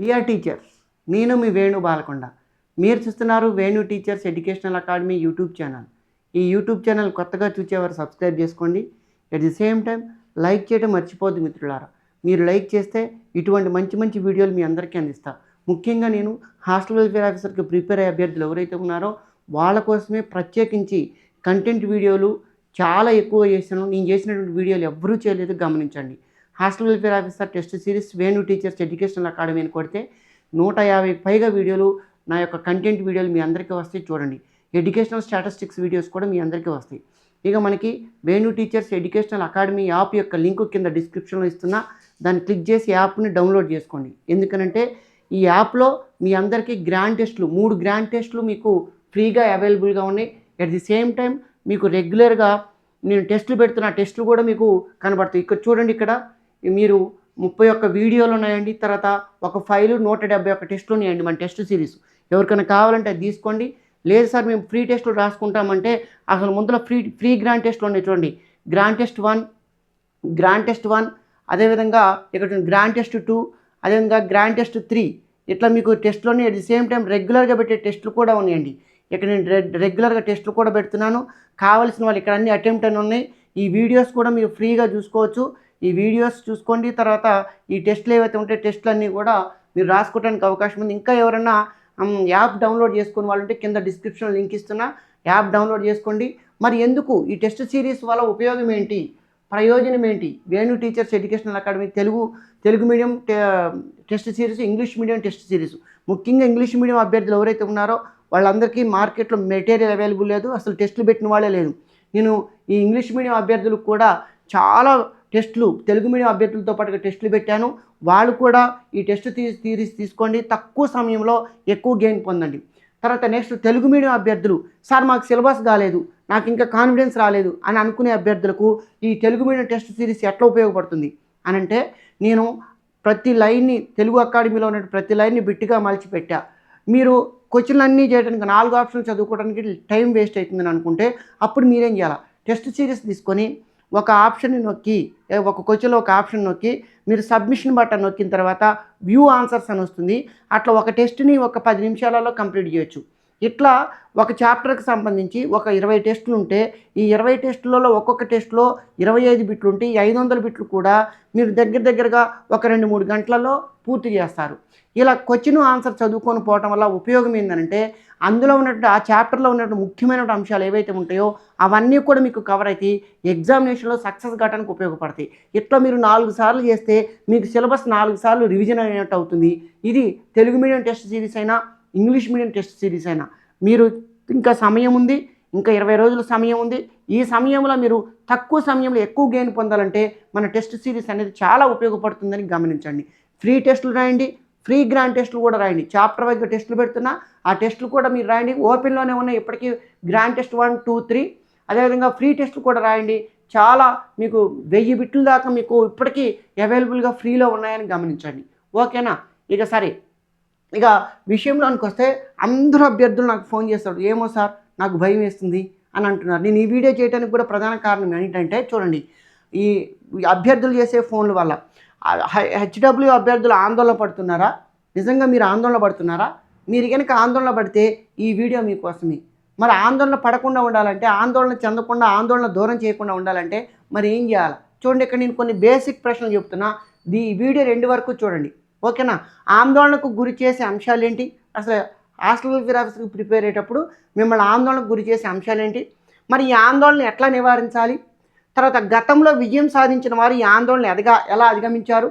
Dear teachers నేను మీ వేణు బాలకొండ. మీరు చూస్తున్నారు Venu teachers educational academy YouTube channel. ఈ యూట్యూబ్ ఛానల్ కొత్తగా చూసేవారు సబ్స్క్రైబ్ చేసుకోండి. At the same time like చేయడం మర్చిపోద్దు మిత్రులారా. మీరు లైక్ చేస్తే ఇటువంటి మంచి మంచి వీడియోలు మీ అందరికీ అందిస్తా. ముఖ్యంగా నేను హాస్టల్ వెల్ఫేర్ ఆఫీసర్కి ప్రిపేర్ అయ్యే అభ్యర్థులు ఎవరైతే ఉన్నారో వాళ్ళ కోసమే ప్రత్యేకించి కంటెంట్ వీడియోలు చాలా ఎక్కువ చేశాను. నేను చేసినటువంటి వీడియోలు ఎవ్వరూ చేయలేదు గమనించండి. Hostel welfare officer test series Venu teachers educational అకాడమీని కొడితే నూట యాభైకి పైగా వీడియోలు నా యొక్క కంటెంట్ వీడియోలు మీ అందరికీ వస్తాయి చూడండి. ఎడ్యుకేషనల్ స్టాటిస్టిక్స్ వీడియోస్ కూడా మీ అందరికీ వస్తాయి. ఇక మనకి Venu teachers educational academy app యొక్క లింక్ కింద డిస్క్రిప్షన్లో ఇస్తున్నా. దాన్ని క్లిక్ చేసి యాప్ని డౌన్లోడ్ చేసుకోండి. ఎందుకనంటే ఈ యాప్లో మీ అందరికీ గ్రాండ్ టెస్ట్లు మూడు గ్రాండ్ టెస్ట్లు మీకు ఫ్రీగా అవైలబుల్గా ఉన్నాయి. అట్ ది సేమ్ టైం మీకు రెగ్యులర్గా నేను టెస్టులు పెడుతున్న టెస్టులు కూడా మీకు కనబడతాయి. ఇక్కడ చూడండి ఇక్కడ మీరు ముప్పై ఒక్క వీడియోలు ఉన్నాయండి తర్వాత ఒక ఫైలు నూట డెబ్బై ఒక టెస్టులు ఉన్నాయండి మన టెస్ట్ సిరీస్. ఎవరికైనా కావాలంటే అది తీసుకోండి. లేదు సార్ మేము ఫ్రీ టెస్టులు రాసుకుంటామంటే అసలు ముందులో ఫ్రీ ఫ్రీ గ్రాండ్ టెస్టులు ఉన్నాయి చూడండి. Grand test one grand test one అదేవిధంగా ఇక్కడ గ్రాండ్ టెస్ట్ టూ అదేవిధంగా గ్రాండ్ టెస్ట్ త్రీ. ఇట్లా మీకు టెస్ట్లోనే అట్ ది సేమ్ టైం రెగ్యులర్గా పెట్టే టెస్టులు కూడా ఉన్నాయండి. ఇక్కడ నేను రెగ్యులర్గా టెస్టులు కూడా పెడుతున్నాను. కావాల్సిన వాళ్ళు ఇక్కడ అన్ని అటెంప్ట్ అని ఉన్నాయి. ఈ వీడియోస్ కూడా మీరు ఫ్రీగా చూసుకోవచ్చు. ఈ వీడియోస్ చూసుకోండి. తర్వాత ఈ టెస్ట్లు ఏవైతే ఉంటే టెస్ట్లు అన్నీ కూడా మీరు రాసుకోవడానికి అవకాశం ఉంది. ఇంకా ఎవరైనా యాప్ డౌన్లోడ్ చేసుకుని వాళ్ళు ఉంటే కింద డిస్క్రిప్షన్ లింక్ ఇస్తున్నా. యాప్ డౌన్లోడ్ చేసుకోండి. మరి ఎందుకు ఈ టెస్ట్ సిరీస్ వల్ల ఉపయోగం ఏంటి? ప్రయోజనం ఏంటి? Venu teachers educational academy Telugu Telugu medium టె- test series English medium test series. ముఖ్యంగా ఇంగ్లీష్ మీడియం అభ్యర్థులు ఎవరైతే ఉన్నారో వాళ్ళందరికీ మార్కెట్లో మెటీరియల్ అవైలబుల్ లేదు. అసలు టెస్టులు పెట్టిన వాళ్ళే లేదు నేను ఈ ఇంగ్లీష్ మీడియం అభ్యర్థులకు కూడా చాలా టెస్టులు తెలుగు మీడియం అభ్యర్థులతో పాటుగా టెస్టులు పెట్టాను. వాళ్ళు కూడా ఈ టెస్ట్ తీ తీరీస్ తీసుకోండి. తక్కువ సమయంలో ఎక్కువ గెయిన్ పొందండి. తర్వాత నెక్స్ట్ తెలుగు మీడియం అభ్యర్థులు సార్ మాకు సిలబస్ కాలేదు. నాకు ఇంకా కాన్ఫిడెన్స్ రాలేదు అని అనుకునే అభ్యర్థులకు ఈ తెలుగు మీడియం టెస్ట్ సిరీస్ ఎట్లా ఉపయోగపడుతుంది? అని అంటే నేను ప్రతి లైన్ని తెలుగు అకాడమీలో ఉన్న ప్రతి లైన్ని బిట్టిగా మలిచి పెట్టా మీరు క్వశ్చన్లు అన్నీ చేయడానికి నాలుగు ఆప్షన్లు చదువుకోవడానికి టైం వేస్ట్ అవుతుందని అనుకుంటే అప్పుడు మీరేం చేయాలి? టెస్ట్ సిరీస్ తీసుకొని ఒక ఆప్షన్ నొక్కి ఒక క్వశ్చన్లో ఒక ఆప్షన్ నొక్కి మీరు సబ్మిషన్ బటన్ నొక్కిన తర్వాత వ్యూ ఆన్సర్స్ అని వస్తుంది. అట్లా ఒక టెస్ట్ని ఒక పది నిమిషాలలో కంప్లీట్ చేయొచ్చు. ఇట్లా ఒక చాప్టర్కి సంబంధించి ఒక ఇరవై టెస్టులు ఉంటే ఈ ఇరవై టెస్టులలో ఒక్కొక్క టెస్ట్లో ఇరవై ఐదు బిట్లు ఉంటే ఈ ఐదు వందల బిట్లు కూడా మీరు దగ్గర దగ్గరగా ఒక రెండు మూడు గంటలలో పూర్తి చేస్తారు. ఇలా క్వశ్చన్ ఆన్సర్ చదువుకొని పోవటం వల్ల ఉపయోగం ఏంటంటే అందులో ఉన్నటువంటి ఆ చాప్టర్లో ఉన్నటువంటి ముఖ్యమైన అంశాలు ఏవైతే ఉంటాయో అవన్నీ కూడా మీకు కవర్ అయితే ఎగ్జామినేషన్లో సక్సెస్ కావడానికి ఉపయోగపడతాయి. ఇట్లా మీరు నాలుగు సార్లు చేస్తే మీకు సిలబస్ నాలుగు సార్లు రివిజన్ అయినట్టు అవుతుంది. ఇది తెలుగు మీడియం టెస్ట్ సిరీస్ అయినా ఇంగ్లీష్ మీడియం టెస్ట్ సిరీస్ అయినా. మీరు ఇంకా సమయం ఉంది ఇంకా ఇరవై రోజుల సమయం ఉంది. ఈ సమయంలో మీరు తక్కువ సమయంలో ఎక్కువ గెయిన్ పొందాలంటే మన టెస్ట్ సిరీస్ అనేది చాలా ఉపయోగపడుతుందని గమనించండి. ఫ్రీ టెస్టులు రాయండి ఫ్రీ గ్రాండ్ టెస్టులు కూడా రాయండి. చాప్టర్ వైజ్గా టెస్టులు పెడుతున్నా ఆ టెస్టులు కూడా మీరు రాయండి. ఓపెన్లోనే ఉన్నాయి ఇప్పటికీ grand test one two three అదేవిధంగా ఫ్రీ టెస్టులు కూడా రాయండి. చాలా మీకు వెయ్యి బిట్ల దాకా మీకు ఇప్పటికీ అవైలబుల్గా ఫ్రీలో ఉన్నాయని గమనించండి. ఓకేనా ఇక సరే. ఇక విషయంలోనికి వస్తే అందరూ అభ్యర్థులు నాకు ఫోన్ చేస్తారు. ఏమో సార్ నాకు భయం వేస్తుంది అని అంటున్నారు. నేను ఈ వీడియో చేయడానికి కూడా ప్రధాన కారణం ఏంటంటే చూడండి ఈ ఈ అభ్యర్థులు చేసే ఫోన్ల వల్ల. హెచ్డబ్ల్యూ అభ్యర్థులు ఆందోళన పడుతున్నారా? నిజంగా మీరు ఆందోళన పడుతున్నారా? మీరు కనుక ఆందోళన పడితే ఈ వీడియో మీకోసమే. మరి ఆందోళన పడకుండా ఉండాలంటే ఆందోళన చెందకుండా ఆందోళన దూరం చేయకుండా ఉండాలంటే మరి ఏం చేయాలి? చూడండి ఇక్కడ నేను కొన్ని బేసిక్ ప్రశ్నలు చెప్తున్నా. ఈ వీడియో రెండు వరకు చూడండి. ఓకేనా? ఆందోళనకు గురి చేసే అంశాలు ఏంటి అసలు హాస్టల్ ఫిరాఫీస్కి ప్రిపేర్ అయ్యేటప్పుడు మిమ్మల్ని ఆందోళనకు గురి చేసే అంశాలు ఏంటి మరి ఈ ఆందోళన ఎట్లా నివారించాలి? తర్వాత గతంలో విజయం సాధించిన వారు ఈ ఆందోళన ఎదగా ఎలా అధిగమించారు?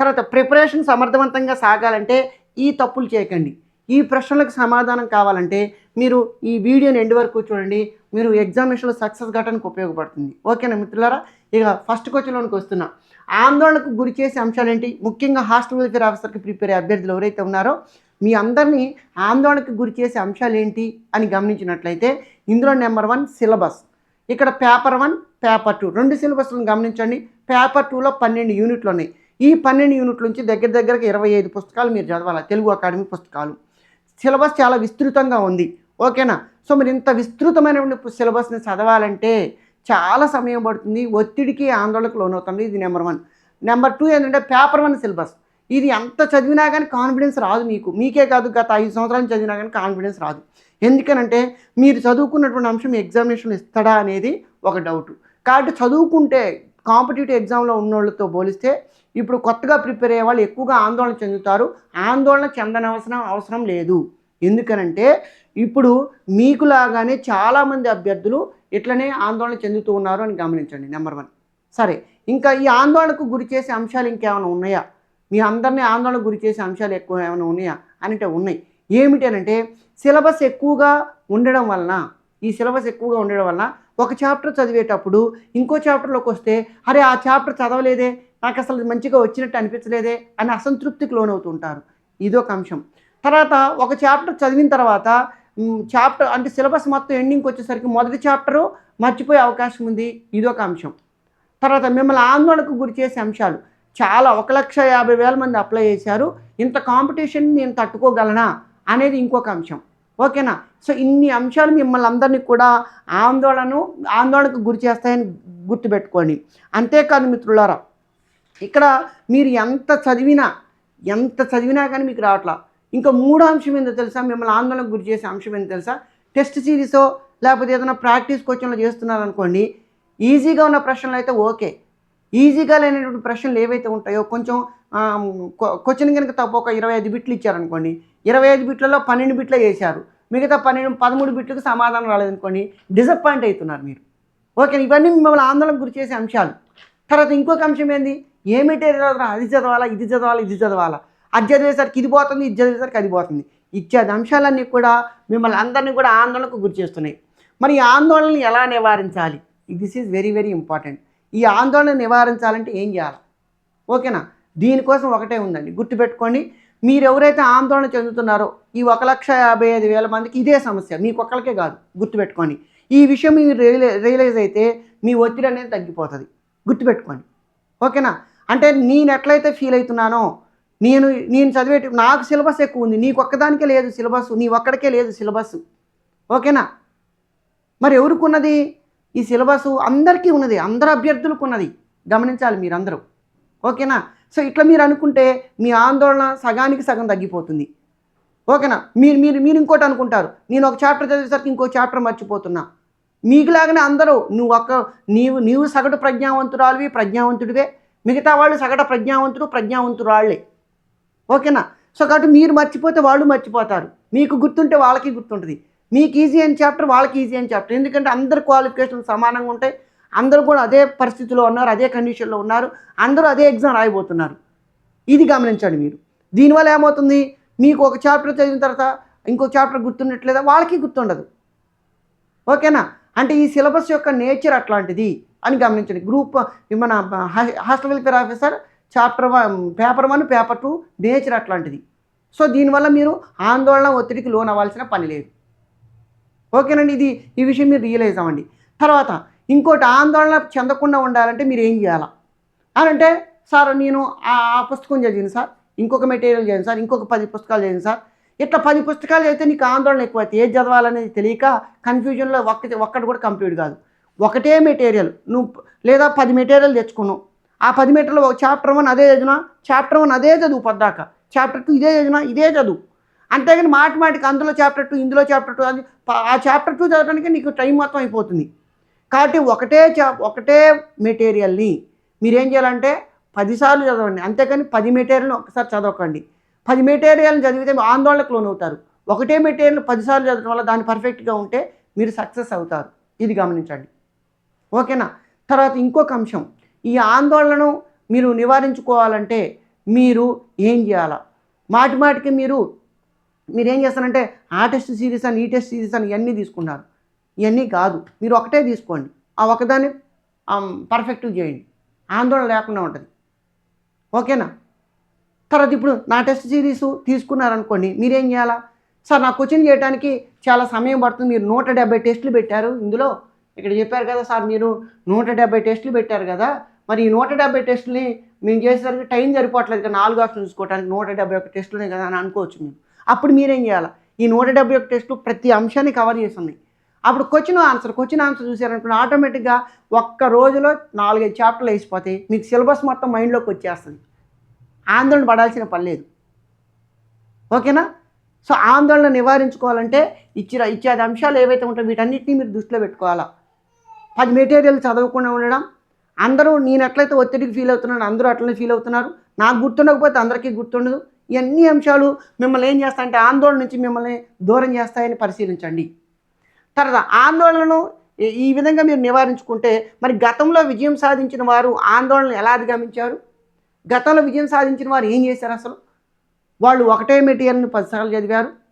తర్వాత ప్రిపరేషన్ సమర్థవంతంగా సాగాలంటే ఈ తప్పులు చేయకండి. ఈ ప్రశ్నలకు సమాధానం కావాలంటే మీరు ఈ వీడియోని ఎండ్ వరకు చూడండి. మీరు ఎగ్జామినేషన్లో సక్సెస్ కావడానికి ఉపయోగపడుతుంది. ఓకేనా మిత్రులారా? ఇక ఫస్ట్ క్వశ్చన్లోనికి వస్తున్నా. ఆందోళనకు గురి చేసే అంశాలు ఏంటి ముఖ్యంగా హాస్టల్ వెల్ఫేర్ ఆఫీసర్కి ప్రిపేర్ అయ్యే అభ్యర్థులు ఎవరైతే ఉన్నారో మీ అందరినీ ఆందోళనకు గురి చేసే అంశాలు ఏంటి అని గమనించినట్లయితే ఇందులో నెంబర్ వన్ సిలబస్. ఇక్కడ పేపర్ వన్ పేపర్ టూ. రెండు సిలబస్లను గమనించండి. పేపర్ టూలో పన్నెండు యూనిట్లు ఉన్నాయి. ఈ పన్నెండు యూనిట్ల నుంచి దగ్గర దగ్గరకు ఇరవై ఐదు పుస్తకాలు మీరు చదవాలి. తెలుగు అకాడమీ పుస్తకాలు. సిలబస్ చాలా విస్తృతంగా ఉంది. ఓకేనా? సో మీరు ఇంత విస్తృతమైనటువంటి సిలబస్ని చదవాలంటే చాలా సమయం పడుతుంది. ఒత్తిడికి ఆందోళనకు లోనవుతుంది. ఇది నెంబర్ వన్. నెంబర్ టూ ఏంటంటే పేపర్ వన్ సిలబస్. ఇది ఎంత చదివినా కానీ కాన్ఫిడెన్స్ రాదు మీకు. మీకే కాదు గత ఐదు సంవత్సరాలు చదివినా కానీ కాన్ఫిడెన్స్ రాదు. ఎందుకనంటే మీరు చదువుకున్నటువంటి అంశం ఎగ్జామినేషన్ ఇస్తాడా అనేది ఒక డౌట్. కాబట్టి చదువుకుంటే కాంపిటేటివ్ ఎగ్జామ్లో ఉన్నోళ్ళతో పోలిస్తే ఇప్పుడు కొత్తగా ప్రిపేర్ అయ్యే వాళ్ళు ఎక్కువగా ఆందోళన చెందుతారు. ఆందోళన చెందనవసరం అవసరం లేదు. ఎందుకనంటే ఇప్పుడు మీకులాగానే చాలామంది అభ్యర్థులు ఇట్లనే ఆందోళన చెందుతూ ఉన్నారు అని గమనించండి నెంబర్ వన్ సరే ఇంకా ఈ ఆందోళనకు గురి చేసే అంశాలు ఇంకేమైనా ఉన్నాయా? మీ అందరినీ ఆందోళనకు గురి చేసే అంశాలు ఎక్కువ ఏమైనా ఉన్నాయా? అని అంటే ఉన్నాయి. ఏమిటి అంటే సిలబస్ ఎక్కువగా ఉండడం వలన ఈ సిలబస్ ఎక్కువగా ఉండడం వలన ఒక చాప్టర్ చదివేటప్పుడు ఇంకో చాప్టర్లోకి వస్తే అరే ఆ చాప్టర్ చదవలేదే నాకు అసలు మంచిగా వచ్చినట్టు అనిపించలేదే అని అసంతృప్తికి లోనవుతుంటారు ఇదొక అంశం. తర్వాత ఒక చాప్టర్ చదివిన తర్వాత చాప్టర్ అంటే సిలబస్ మొత్తం ఎండింగ్కి వచ్చేసరికి మొదటి చాప్టరు మర్చిపోయే అవకాశం ఉంది. ఇదొక అంశం. తర్వాత మిమ్మల్ని ఆందోళనకు గురి చేసే అంశాలు. చాలా ఒక లక్ష యాభై వేల మంది అప్లై చేశారు. ఇంత కాంపిటీషన్ నేను తట్టుకోగలనా అనేది ఇంకొక అంశం. ఓకేనా? సో ఇన్ని అంశాలు మిమ్మల్ని అందరినీ కూడా ఆందోళన ఆందోళనకు గురి చేస్తాయని గుర్తుపెట్టుకోండి. అంతేకాదు మిత్రులారా ఇక్కడ మీరు ఎంత చదివినా ఎంత చదివినా కానీ మీకు రావట్లా. ఇంకా మూడో అంశం ఏందో తెలుసా? మిమ్మల్ని ఆందోళనకు గురి చేసే అంశం ఏందో తెలుసా? టెస్ట్ సిరీసో లేకపోతే ఏదైనా ప్రాక్టీస్ క్వశ్చన్లు చేస్తున్నారనుకోండి ఈజీగా ఉన్న ప్రశ్నలు అయితే ఓకే. ఈజీగా లేనటువంటి ప్రశ్నలు ఏవైతే ఉంటాయో కొంచెం క్వశ్చన్ కనుక తప్ప ఒక ఇరవై ఐదు బిట్లు ఇచ్చారనుకోండి ఇరవై ఐదు బిట్లలో పన్నెండు బిట్లే చేశారు. మిగతా పన్నెండు పదమూడు బిట్లకు సమాధానం రాలేదనుకోండి డిసప్పాయింట్ అవుతున్నారు మీరు. ఓకే ఇవన్నీ మిమ్మల్ని ఆందోళనకు గురి చేసే అంశాలు. తర్వాత ఇంకొక అంశం ఏంది? ఏ మెటీరియల్ అది చదవాలా? ఇది చదవాలా? ఇది చదవాలా? అది చదివేసరికి ఇది పోతుంది ఇది చదివేసరికి అది పోతుంది. ఇచ్చేది అంశాలన్నీ కూడా మిమ్మల్ని అందరినీ కూడా ఆందోళనకు గురి చేస్తున్నాయి. మరి ఈ ఆందోళనని ఎలా నివారించాలి? This is very very important ఈ ఆందోళన నివారించాలంటే ఏం చేయాలి? ఓకేనా? దీనికోసం ఒకటే ఉందండి. గుర్తుపెట్టుకోండి మీరు ఎవరైతే ఆందోళన చెందుతున్నారో ఈ ఒక లక్ష యాభై ఐదు వేల మందికి ఇదే సమస్య మీకు ఒక్కరికే కాదు. గుర్తుపెట్టుకోండి ఈ విషయం మీరు రియలై రియలైజ్ అయితే మీ ఒత్తిడి అనేది తగ్గిపోతుంది. గుర్తుపెట్టుకోండి. ఓకేనా? అంటే నేను ఎట్లయితే ఫీల్ అవుతున్నానో నేను నేను చదివే నాకు సిలబస్ ఎక్కువ ఉంది. నీకు ఒక్కదానికే లేదు సిలబస్ నీ ఒక్కడికే లేదు సిలబస్. ఓకేనా? మరి ఎవరికి ఉన్నది ఈ సిలబస్ అందరికీ ఉన్నది అందరు అభ్యర్థులకు ఉన్నది గమనించాలి మీరందరూ. ఓకేనా? సో ఇట్లా మీరు అనుకుంటే మీ ఆందోళన సగానికి సగం తగ్గిపోతుంది. ఓకేనా? మీరు మీరు మీరు ఇంకోటి అనుకుంటారు. నేను ఒక చాప్టర్ చదివేసరికి ఇంకో చాప్టర్ మర్చిపోతున్నా. మీకులాగానే అందరూ నువ్వు ఒక్క నీవు నీవు సగటు ప్రజ్ఞావంతురాలివి ప్రజ్ఞావంతుడివే. మిగతా వాళ్ళు సగటు ప్రజ్ఞావంతుడు ప్రజ్ఞావంతురాళ్ళే. ఓకేనా? సో కాబట్టి మీరు మర్చిపోతే వాళ్ళు మర్చిపోతారు. మీకు గుర్తుంటే వాళ్ళకి గుర్తుంటుంది. మీకు ఈజీ అని చాప్టర్ వాళ్ళకి ఈజీ అని చాప్టర్. ఎందుకంటే అందరు క్వాలిఫికేషన్ సమానంగా ఉంటాయి. అందరూ కూడా అదే పరిస్థితిలో ఉన్నారు అదే కండిషన్లో ఉన్నారు. అందరూ అదే ఎగ్జామ్ రాయబోతున్నారు. ఇది గమనించండి మీరు. దీనివల్ల ఏమవుతుంది? మీకు ఒక చాప్టర్ చదివిన తర్వాత ఇంకో చాప్టర్ గుర్తుండట్లేదా? వాళ్ళకి గుర్తుండదు. ఓకేనా? అంటే ఈ సిలబస్ యొక్క నేచర్ అట్లాంటిది అని గమనించండి. గ్రూప్ మన hostel welfare officer chapter one paper one paper two nature అట్లాంటిది. సో దీనివల్ల మీరు ఆందోళన ఒత్తిడికి లోన్ అవ్వాల్సిన పని లేదు. ఓకేనండి ఇది ఈ విషయం మీరు రియలైజ్ అవ్వండి. తర్వాత ఇంకోటి ఆందోళన చెందకుండా ఉండాలంటే మీరు ఏం చేయాలా? అని అంటే సార్ నేను ఆ ఆ పుస్తకం చదివింది సార్ ఇంకొక మెటీరియల్ చేయను సార్ ఇంకొక పది పుస్తకాలు చదివిన సార్. ఇట్లా పది పుస్తకాలు అయితే నీకు ఆందోళన ఎక్కువ అయితే ఏది చదవాలనేది తెలియక కన్ఫ్యూజన్లో ఒక్కటి ఒక్కటి కూడా కంప్లీట్ కాదు. ఒకటే మెటీరియల్ నువ్వు లేదా పది మెటీరియల్ తెచ్చుకున్నావు. ఆ పది మీటర్లు ఒక చాప్టర్ వన్ అదే చదివిన? చాప్టర్ వన్ అదే చదువు పద్దాక. చాప్టర్ టూ ఇదే చదివిన? ఇదే చదువు. అంతేగాని మాట మాటికి అందులో చాప్టర్ టూ ఇందులో చాప్టర్ టూ అది ఆ చాప్టర్ టూ చదవడానికి నీకు టైం మొత్తం అయిపోతుంది. కాబట్టి ఒకటే చా ఒకటే మెటీరియల్ని మీరేం చేయాలంటే పదిసార్లు చదవండి. అంతేకాని పది మెటీరియల్ని ఒకసారి చదవకండి. పది మెటీరియల్ని చదివితే ఆందోళనకు లోనవుతారు. ఒకటే మెటీరియల్ పదిసార్లు చదవడం వల్ల దాన్ని పర్ఫెక్ట్గా ఉంటే మీరు సక్సెస్ అవుతారు. ఇది గమనించండి. ఓకేనా? తర్వాత ఇంకొక అంశం. ఈ ఆందోళనను మీరు నివారించుకోవాలంటే మీరు ఏం చేయాలా? మాటి మాటికి మీరు మీరేం చేస్తారంటే ఆ టెస్ట్ సిరీస్ అని ఈ టెస్ట్ సిరీస్ అని ఇవన్నీ తీసుకున్నారు ఇవన్నీ కాదు. మీరు ఒకటే తీసుకోండి. ఆ ఒకదాన్ని పర్ఫెక్ట్గా చేయండి. ఆందోళన లేకుండా ఉంటుంది. ఓకేనా? తర్వాత ఇప్పుడు నా టెస్ట్ సిరీస్ తీసుకున్నారనుకోండి మీరేం చేయాలా? సార్ నా క్వశ్చన్ చేయడానికి చాలా సమయం పడుతుంది. మీరు నూట డెబ్బై టెస్టులు పెట్టారు ఇందులో. ఇక్కడ చెప్పారు కదా సార్ మీరు నూట డెబ్బై టెస్టులు పెట్టారు కదా మరి ఈ నూట డెబ్బై టెస్టులని మేము చేసేసరికి టైం సరిపోవట్లేదు కదా నాలుగు ఆప్షన్ చూసుకోవడానికి నూట డెబ్బై ఒక టెస్టులనే కదా అని అనుకోవచ్చు మేము. అప్పుడు మీరేం చేయాలి? ఈ నూట డెబ్బై ఒక టెస్టులు ప్రతి అంశాన్ని కవర్ చేస్తున్నాయి. అప్పుడు క్వశ్చన్ ఆన్సర్ క్వశ్చన్ ఆన్సర్ చూసారనుకున్న ఆటోమేటిక్గా ఒక్క రోజులో నాలుగైదు చాప్టర్లు వేసిపోతాయి. మీకు సిలబస్ మొత్తం మైండ్లోకి వచ్చేస్తుంది. ఆందోళన పడాల్సిన పని లేదు. ఓకేనా? సో ఆందోళన నివారించుకోవాలంటే ఇచ్చిన ఇచ్చేది అంశాలు ఏవైతే ఉంటాయో వీటన్నిటిని మీరు దృష్టిలో పెట్టుకోవాలా? పది మెటీరియల్ చదవకుండా ఉండడం. అందరూ నేను ఎట్లయితే ఒత్తిడికి ఫీల్ అవుతున్నాను అందరూ అట్లనే ఫీల్ అవుతున్నారు. నాకు గుర్తుండకపోతే అందరికీ గుర్తుండదు. ఇవన్నీ అంశాలు మిమ్మల్ని ఏం చేస్తాయంటే ఆందోళన నుంచి మిమ్మల్ని దూరం చేస్తాయని పరిశీలించండి. తర్వాత ఆందోళనను ఈ- విధంగా మీరు నివారించుకుంటే మరి గతంలో విజయం సాధించిన వారు ఆందోళన ఎలా అధిగమించారు? గతంలో విజయం సాధించిన వారు ఏం చేశారు అసలు? వాళ్ళు ఒకటే మెటీరియల్ని పదిసార్లు చదివారు.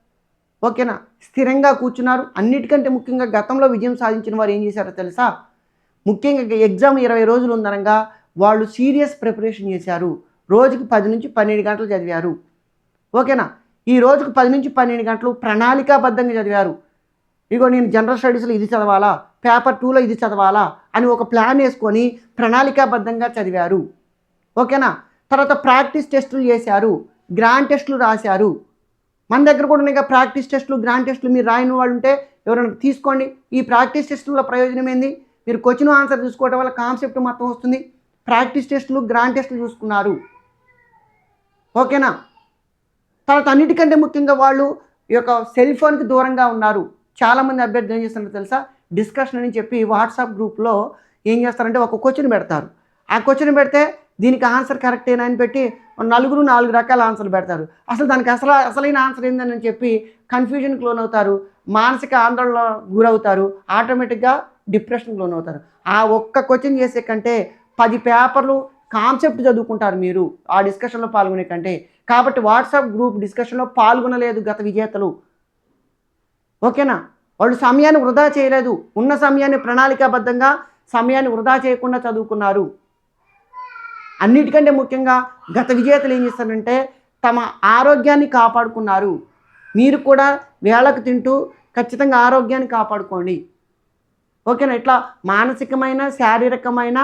ఓకేనా? స్థిరంగా కూర్చున్నారు. అన్నిటికంటే ముఖ్యంగా గతంలో విజయం సాధించిన వారు ఏం చేశారో తెలుసా? ముఖ్యంగా ఎగ్జామ్ ఇరవై రోజులు ఉందనగా వాళ్ళు సీరియస్ ప్రిపరేషన్ చేశారు. రోజుకి పది నుంచి పన్నెండు గంటలు చదివారు. ఓకేనా? ఈ రోజుకు పది నుంచి పన్నెండు గంటలు ప్రణాళికాబద్ధంగా చదివారు. ఇగో నేను జనరల్ స్టడీస్లో ఇది చదవాలా? పేపర్ టూలో ఇది చదవాలా? అని ఒక ప్లాన్ వేసుకొని ప్రణాళికాబద్ధంగా చదివారు. ఓకేనా? తర్వాత ప్రాక్టీస్ టెస్టులు చేశారు. గ్రాండ్ టెస్టులు రాశారు. మన దగ్గర కూడా ఉన్నాయి. కదా ప్రాక్టీస్ టెస్టులు గ్రాండ్ టెస్టులు మీరు రాయని వాళ్ళు ఉంటే ఎవరైనా తీసుకోండి. ఈ ప్రాక్టీస్ టెస్టుల ప్రయోజనం ఏంది? మీరు క్వశ్చన్ ఆన్సర్ చూసుకోవడం వల్ల కాన్సెప్ట్ మొత్తం వస్తుంది. ప్రాక్టీస్ టెస్టులు గ్రాండ్ టెస్టులు చూసుకున్నారు. ఓకేనా? తర్వాత అన్నిటికంటే ముఖ్యంగా వాళ్ళు ఈ యొక్క సెల్ ఫోన్కి దూరంగా ఉన్నారు. చాలామంది అభ్యర్థులు ఏం చేస్తున్నారు తెలుసా? డిస్కషన్ అని చెప్పి వాట్సాప్ గ్రూప్లో ఏం చేస్తారంటే ఒక క్వశ్చన్ పెడతారు. ఆ క్వశ్చన్ పెడితే దీనికి ఆన్సర్ కరెక్టేనా అని పెట్టి నలుగురు నాలుగు రకాల ఆన్సర్లు పెడతారు. అసలు దానికి అసలు అసలైన ఆన్సర్ ఏందని చెప్పి కన్ఫ్యూజన్కి లోన్ అవుతారు మానసిక ఆందోళన గురవుతారు. ఆటోమేటిక్గా డిప్రెషన్కి లోన్ అవుతారు ఆ ఒక్క క్వశ్చన్ చేసే కంటే పది పేపర్లు కాన్సెప్ట్ చదువుకుంటారు మీరు ఆ డిస్కషన్లో పాల్గొనే కంటే. కాబట్టి వాట్సాప్ గ్రూప్ డిస్కషన్లో పాల్గొనలేదు గత విజేతలు. ఓకేనా? వాళ్ళు సమయాన్ని వృధా చేయలేదు. ఉన్న సమయాన్ని ప్రణాళికాబద్ధంగా సమయాన్ని వృధా చేయకుండా చదువుకున్నారు. అన్నిటికంటే ముఖ్యంగా గత విజేతలు ఏం చేస్తారంటే తమ ఆరోగ్యాన్ని కాపాడుకున్నారు. మీరు కూడా వేళకు తింటూ ఖచ్చితంగా ఆరోగ్యాన్ని కాపాడుకోండి. ఓకేనా? ఇట్లా మానసికమైన శారీరకమైన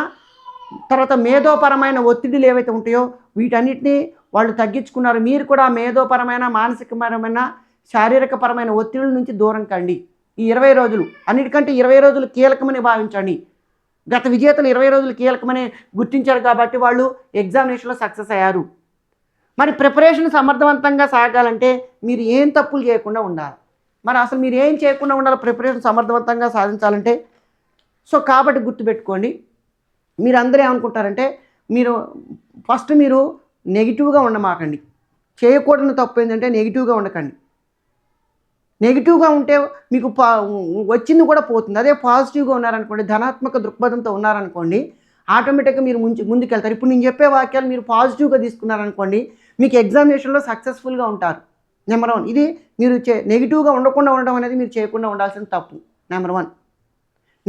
తర్వాత మేధోపరమైన ఒత్తిడిలు ఏవైతే ఉంటాయో వీటన్నిటిని వాళ్ళు తగ్గించుకున్నారు. మీరు కూడా మేధోపరమైన మానసికపరమైన శారీరకపరమైన ఒత్తిడి నుంచి దూరం కండి. ఈ ఇరవై రోజులు అన్నిటికంటే ఇరవై రోజులు కీలకమని భావించండి. గత విజేతలు ఇరవై రోజులు కీలకమని గుర్తించారు కాబట్టి వాళ్ళు ఎగ్జామినేషన్లో సక్సెస్ అయ్యారు. మరి ప్రిపరేషన్ సమర్థవంతంగా సాగాలంటే మీరు ఏం తప్పులు చేయకుండా ఉండాలి. మరి అసలు మీరు ఏం చేయకుండా ఉండాలి ప్రిపరేషన్ సమర్థవంతంగా సాధించాలంటే? సో కాబట్టి గుర్తుపెట్టుకోండి. మీరు అందరూ ఏమనుకుంటారంటే మీరు ఫస్ట్ మీరు నెగిటివ్గా ఉండమాకండి. చేయకూడని తప్పు ఏంటంటే నెగిటివ్గా ఉండకండి. నెగిటివ్గా ఉంటే మీకు పా వచ్చింది కూడా పోతుంది. అదే పాజిటివ్గా ఉన్నారనుకోండి ధనాత్మక దృక్పథంతో ఉన్నారనుకోండి ఆటోమేటిక్గా మీరు ముందు ముందుకెళ్తారు. ఇప్పుడు నేను చెప్పే వాక్యాలు మీరు పాజిటివ్గా తీసుకున్నారనుకోండి మీకు ఎగ్జామినేషన్లో సక్సెస్ఫుల్గా ఉంటారు. Number one. ఇది మీరు చే నెగిటివ్గా ఉండకుండా ఉండడం అనేది మీరు చేయకుండా ఉండాల్సిన తప్పు. Number one.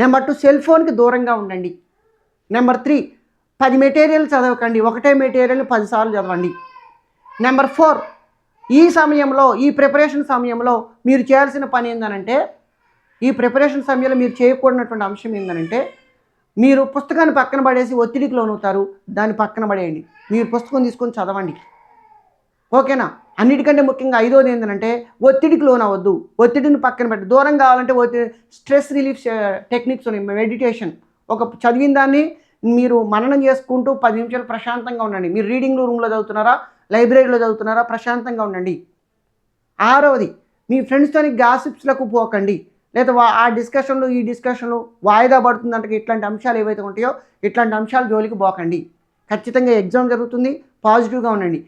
Number two cell ఫోన్కి దూరంగా ఉండండి. నెంబర్ త్రీ పది మెటీరియల్ చదవకండి. ఒకటే మెటీరియల్ పదిసార్లు చదవండి. నెంబర్ ఫోర్ ఈ సమయంలో ఈ ప్రిపరేషన్ సమయంలో మీరు చేయాల్సిన పని ఏంటనంటే ఈ ప్రిపరేషన్ సమయంలో మీరు చేయకూడనటువంటి అంశం ఏంటంటే మీరు పుస్తకాన్ని పక్కన పడేసి ఒత్తిడికి లోనవుతారు దాన్ని పక్కన పడేయండి. మీరు పుస్తకం తీసుకొని చదవండి. ఓకేనా? అన్నిటికంటే ముఖ్యంగా ఐదోది ఏంటంటే ఒత్తిడికి లోన్ అవ్వద్దు ఒత్తిడిని పక్కన పెట్టి దూరం కావాలంటే ఒత్తిడి స్ట్రెస్ రిలీఫ్ టెక్నిక్స్ ఉన్నాయి. మెడిటేషన్ ఒక చదివిన దాన్ని మీరు మననం చేసుకుంటూ పది నిమిషాలు ప్రశాంతంగా ఉండండి. మీరు రీడింగ్ రూమ్లో చదువుతున్నారా? లైబ్రరీలో చదువుతున్నారా? ప్రశాంతంగా ఉండండి. ఆరవది మీ ఫ్రెండ్స్తోని గాసిప్స్లకు పోకండి. లేదా వా- ఆ డిస్కషన్లు ఈ డిస్కషన్లు వాయిదా పడుతుందంటే ఇట్లాంటి అంశాలు ఏవైతే ఉంటాయో ఇట్లాంటి అంశాలు జోలికి పోకండి. ఖచ్చితంగా ఎగ్జామ్ జరుగుతుంది పాజిటివ్గా ఉండండి.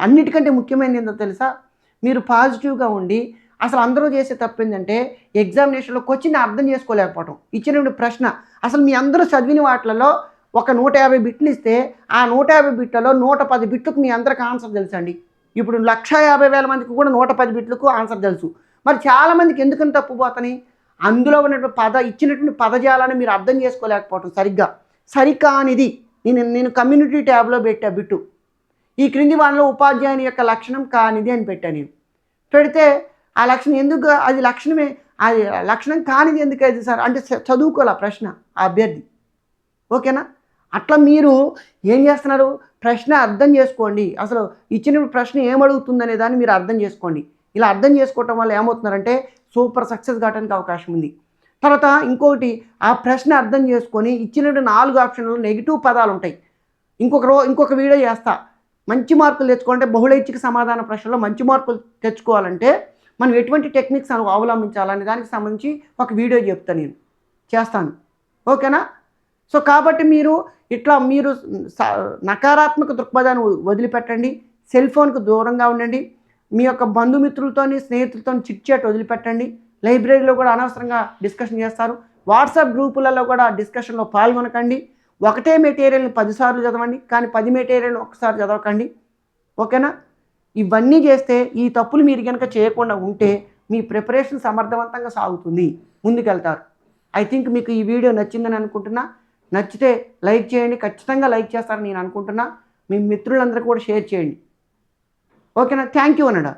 అన్నిటికంటే ముఖ్యమైనది ఏంటో తెలుసా? మీరు పాజిటివ్గా ఉండి అసలు అందరూ చేసే తప్పు ఏంటంటే ఎగ్జామినేషన్లో క్వశ్చన్ అర్థం చేసుకోలేకపోవటం. ఇచ్చినటువంటి ప్రశ్న. అసలు మీ అందరూ చదివిన వాటిలలో ఒక నూట యాభై బిట్లు ఇస్తే ఆ నూట యాభై బిట్లలో నూట పది బిట్లకు మీ అందరికి ఆన్సర్ తెలుసండి. ఇప్పుడు లక్ష యాభై వేల మందికి కూడా నూట పది బిట్లకు ఆన్సర్ తెలుసు. మరి చాలామందికి ఎందుకని తప్పుపోతని అందులో ఉన్నటువంటి పద ఇచ్చినటువంటి పదజాలాన్ని మీరు అర్థం చేసుకోలేకపోవటం సరిగ్గా. సరికానిది నేను నేను కమ్యూనిటీ ట్యాబ్లో పెట్టా బిట్టు. ఈ క్రింది వానలో ఉపాధ్యాయుని యొక్క లక్షణం కానిది అని పెట్టాను నేను. పెడితే ఆ లక్షణం ఎందుకు అది లక్షణమే అది లక్షణం కానిది ఎందుకు అది సార్? అంటే చదువుకోలే చదువుకోవాలి ఆ ప్రశ్న ఆ అభ్యర్థి. ఓకేనా? అట్లా మీరు ఏం చేస్తున్నారు? ప్రశ్న అర్థం చేసుకోండి. అసలు ఇచ్చిన ప్రశ్న ఏమడుగుతుందనే దాన్ని మీరు అర్థం చేసుకోండి. ఇలా అర్థం చేసుకోవటం వల్ల ఏమవుతున్నారంటే సూపర్ సక్సెస్ కావడానికి అవకాశం ఉంది. తర్వాత ఇంకొకటి ఆ ప్రశ్న అర్థం చేసుకొని ఇచ్చినటువంటి నాలుగు ఆప్షన్లు నెగిటివ్ పదాలు ఉంటాయి. ఇంకొక రో ఇంకొక వీడియో చేస్తా. మంచి మార్కులు తెచ్చుకోవాలంటే బహుళైచ్ఛిక సమాధాన ప్రశ్నలో మంచి మార్కులు తెచ్చుకోవాలంటే మనం ఎటువంటి టెక్నిక్స్ అవలంబించాలనే దానికి సంబంధించి ఒక వీడియో చెప్తాను నేను. చేస్తాను. ఓకేనా? సో కాబట్టి మీరు ఇట్లా మీరు స- నకారాత్మక దృక్పథాన్ని వదిలిపెట్టండి. సెల్ ఫోన్కు దూరంగా ఉండండి. మీ యొక్క బంధుమిత్రులతోని స్నేహితులతో చిట్ చాట్ వదిలిపెట్టండి. లైబ్రరీలో కూడా అనవసరంగా డిస్కషన్ చేస్తారు. వాట్సాప్ గ్రూపులలో కూడా డిస్కషన్లో పాల్గొనకండి. ఒకటే మెటీరియల్ని పదిసార్లు చదవండి కానీ పది మెటీరియల్ని ఒకసారి చదవకండి. ఓకేనా? ఇవన్నీ చేస్తే ఈ తప్పులు మీరు కనుక చేయకుండా ఉంటే మీ ప్రిపరేషన్ సమర్థవంతంగా సాగుతుంది. ముందుకెళ్తారు. ఐ థింక్ మీకు ఈ వీడియో నచ్చిందని అనుకుంటున్నా. నచ్చితే లైక్ చేయండి ఖచ్చితంగా లైక్ చేస్తారని నేను అనుకుంటున్నా. మీ మిత్రులందరికీ కూడా షేర్ చేయండి. ఓకేనా? Thank you అనడా